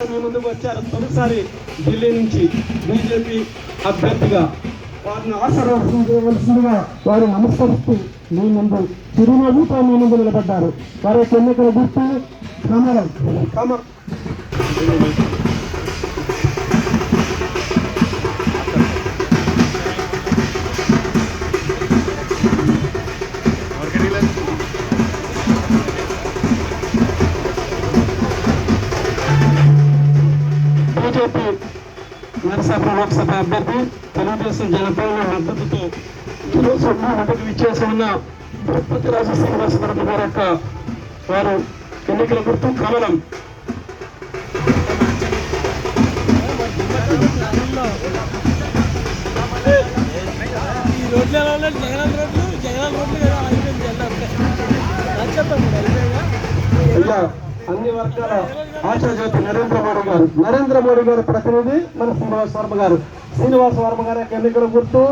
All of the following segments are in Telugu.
ముందుకు వచ్చారు తొలిసారి ఢిల్లీ నుంచి బీజేపీ అభ్యర్థిగా వారిని ఆశీర్వదించవలసిందిగా వారు నమస్కరిస్తూ మీ ముందు చిరునవ్వుతో మీ ముందు నిలబడ్డారు. వారి యొక్క ఎన్నికల గుర్తు కమలం. కమలం. బీజేపీ నరసాపురం లోక్సభ అభ్యర్థి తెలుగుదేశం జనపాలన మద్దతుతో ఈరోజు మా వద్దకు విచ్చేసి ఉన్న తిరుపతి రాజు శ్రీనివాసవరం గారి యొక్క వారు ఎన్నికల గుర్తు కమలం. ఈ అన్ని వర్గాల ఆశాజ్యోతి నరేంద్ర మోడీ గారు. నరేంద్ర మోడీ గారి ప్రతినిధి మన శ్రీనివాస వర్మ గారు. శ్రీనివాస వర్మ గారి యొక్క ఎన్నికల గుర్తు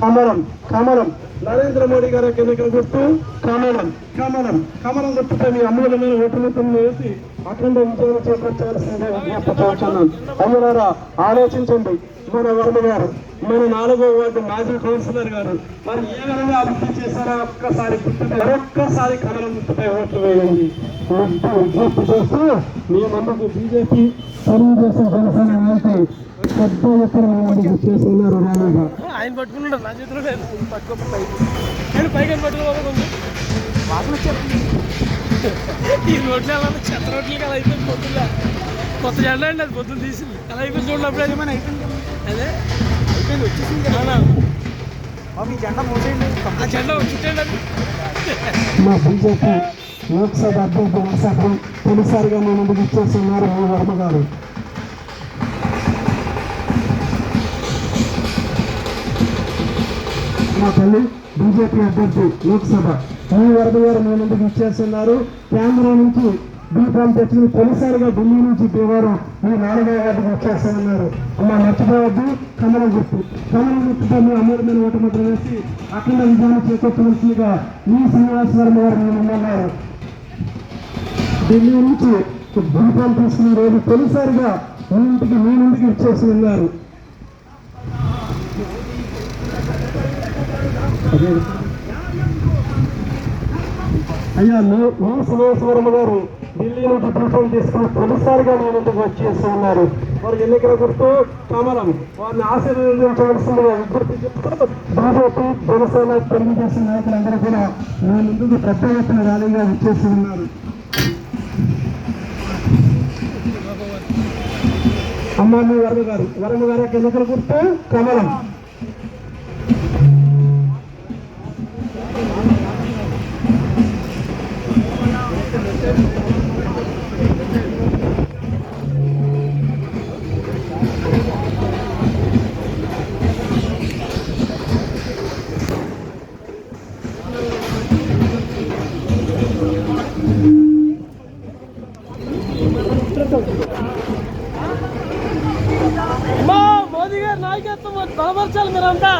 కమలం కమలం. నరేంద్ర మోడీ గారి యొక్క ఎన్నికల గుర్తు కమలం కమలం. కమలం గుర్తుపై మీ అమూల్యమైన ఓటులతో వేసి అఖండ విజయం చేపట్టాల్సిందే. విజ్ఞప్తున్నాను అయ్యారా ఆలోచించండి. మన వర్మ గారు మన నాలుగో వార్డు మాజీ కౌన్సిలర్ గారు మరి ఏ విధంగా అభివృద్ధి చేశారో ఒక్కసారి మరొక్కసారి కమలం గుర్తుపై ఓట్లు వేయండి. విజ్ఞప్తి చేస్తూ మీ ముందుకు బీజేపీ తెలుగుదేశం జనసేన నాయకులు పెద్ద ఎత్తున మీ ముందుకు చేసి ఉన్నారు ర్యాలీగా ఆయన పట్టుకున్నాడు నా చేతిలో లేదు. పైకి. పట్టుకోవాలి వాసన ఈ రోడ్లు ఎలా? చెత్త రోడ్లు కదా అయిపోయింది పొద్దున్న? కొత్త జెండా అండి అది పొద్దున్న తీసింది. అలా అయిపోయింది? చూడండి అప్పుడు అది అయిపోయింది అదే? అయిపోయింది వచ్చేసింది మీ జెండా మోసేయండి. ఆ జెండా చుట్టండి మా బీజేపీ లోక్సభ అభ్యర్థి నరసాపురం తొలిసారిగా మీ ముందుకు ఇచ్చేసి ఉన్నారు మీ వర్మ గారు. మా తల్లి బీజేపీ అభ్యర్థి లోక్సభ. మీ వర్మ గారు మీ ముందుకు ఇచ్చేస్తున్నారు కేంద్రం నుంచి బీఫామ్ తెచ్చుకుని తొలిసారిగా ఢిల్లీ నుంచి బీవారం మీ నాన్నగారి వార్డుకు వచ్చేస్తామన్నారు ఉన్నారు మర్చిపోవద్దు. కమలం గుర్తు. కమలం గుర్తుతో మీ అమూల్యమైన ఓటు ముద్ర వేసి అఖండ విజయాన్ని చేకూర్చవలసిందిగా మీ శ్రీనివాసవరం గారు మీ ఢిల్లీ నుంచి బీఫామ్ తీసుకున్న రోజు తొలిసారిగా మీ ఇంటికి మీ ఇంటికి ఇచ్చేసి ఉన్నారు. అయ్యా మీ మీ శ్రీనివాసవరం గారు ఢిల్లీ నుంచి బీఫామ్ తీసుకుని తొలిసారిగా మీ ముందుకు వచ్చేసి ఉన్నారు వారి ఎన్నికల గుర్తు కమలం వారిని ఆశీర్వదించవలసిందిగా విజ్ఞప్తి చేస్తూ బీజేపీ జనసేన తెలుగుదేశం నాయకులందరూ కూడా మీ ముందుకు పెద్ద ఎత్తున ర్యాలీగా వచ్చేసి ఉన్నారు. అమ్మాయి వరద గారు. వరద గారి యొక్క ఎన్నికల గుర్తు కమలం Thank you. నాయకత్వం బలపరచాలి మీరంతా.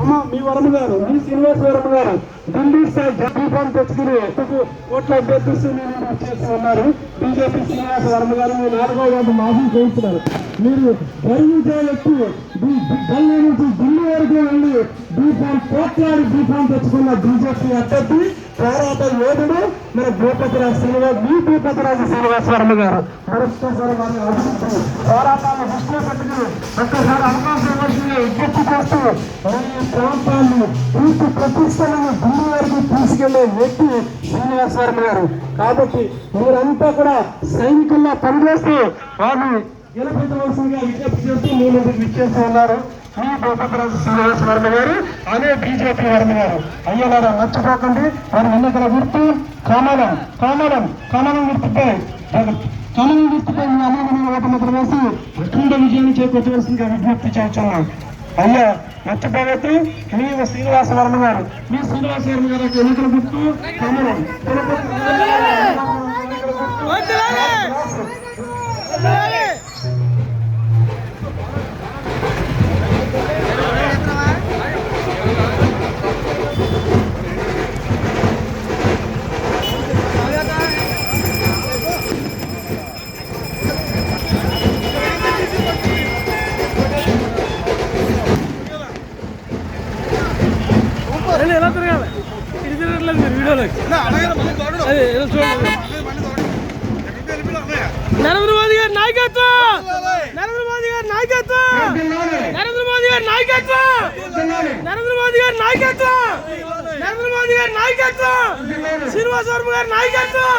అమ్మ మీ వరమ గారు మీ వరమ గారు ఢిల్లీ స్థాయి దీపం తెచ్చుకుని ఎత్తుకు ఓట్ల చేస్తూ ఉన్నారు. బీజేపీ శ్రీనివాస వర్మ గారు మీ నాలుగో మాజీ చేస్తున్నారు మీరు గర్వించే వ్యక్తి ఢిల్లీ నుంచి ఢిల్లీ వరకు వెళ్ళి దీపం కోట్లాడి దీపం తెచ్చుకున్న బీజేపీ అభ్యర్థి పోరాట యోధుడు మన భూపతిరాజు శ్రీనివాస్ మీ భూపతిరాజు శ్రీనివాసవర్మ గారు. మరొక్కసారి వారిని అభివృద్ధి పోరాటాన్ని దృష్టిలో పెట్టుకుని ఒక్కసారి అవకాశం విజ్ఞప్తి చేస్తూ ఈ ప్రాంతాన్ని పూర్తి ప్రతిష్టలను ఢిల్లీ వరకు తీసుకెళ్ళే వ్యక్తి శ్రీనివాసవర్మ గారు. కాబట్టి మీరంతా కూడా సైనికుల్లో పనిచేస్తూ వారిని గెలిపించవలసిందిగా విజ్ఞప్తి చేస్తూ మీ ముందుకు విచ్చేస్తూ ఉన్నారు. శ్రీ భూపతిరాజు శ్రీనివాస వర్మ గారు అదే బీజేపీ వర్మ గారు. అయ్యలారా మర్చిపోకండి. వారి ఎన్నికల గుర్తు కమలం కమలం కమలం గుర్తుపై. కమలం గుర్తుపై మీ అమూల్యమైన ఓటు వేసి అఖండ విజయాన్ని చేకూర్చవలసిందిగా విజ్ఞప్తి చేస్తున్నాం. అయ్యా మర్చిపోవద్దు. మీ శ్రీనివాస వర్మ గారు. మీ శ్రీనివాస వర్మ గారి ఎన్నికల గుర్తు కమలం. నరేంద్ర మోదీ గారి నాయకత్వం! నరేంద్ర మోదీ గారి నాయకత్వం! నరేంద్ర మోదీ గారి నాయకత్వం! నరేంద్ర మోదీ గారి నాయకత్వం! నరేంద్ర మోదీ గారి నాయకత్వం! శ్రీనివాస్ వర్మ గారి నాయకత్వం!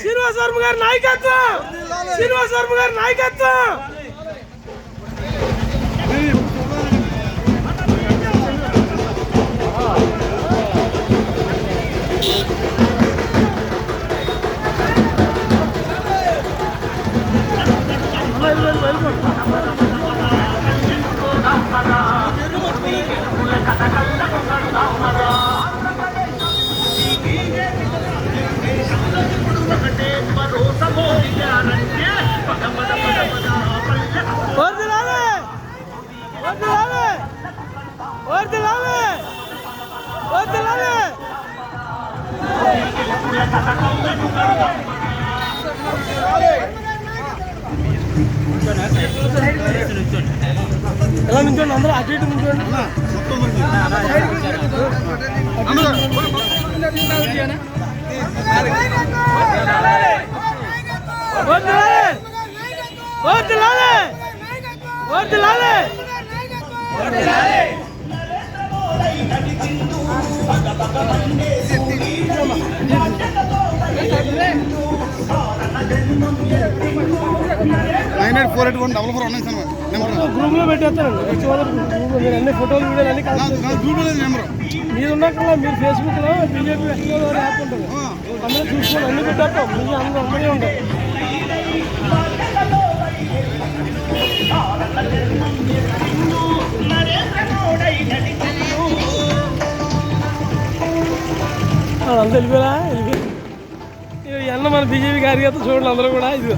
శ్రీనివాస్ వర్మ గారి నాయకత్వం! శ్రీనివాస్ వర్మ గారి నాయకత్వం! い ఎలా నుంచోండి అందరూ అటు ఇటు నుంచోండి లాలే four eight one double four ఉన్నాయి సార్ నెంబర్ గ్రూప్లో మీరు అన్ని ఫోటోలు వీడియోలు అన్ని కలిసి నాకు గ్రూప్ లేదు నెంబర్ మీరు మీరు ఫేస్బుక్లో బీజేపీ ఎస్లో యాప్ ఉంటుంది. అందరూ చూసుకొని అన్ని పెట్టేస్తాం. మీరు అందరూ ఉంటారు అంత వెళ్ళిపోయా. వెళ్ళిపోయి అన్న మన బీజేపీ కార్యకర్త చూడండి అందరూ కూడా. ఇది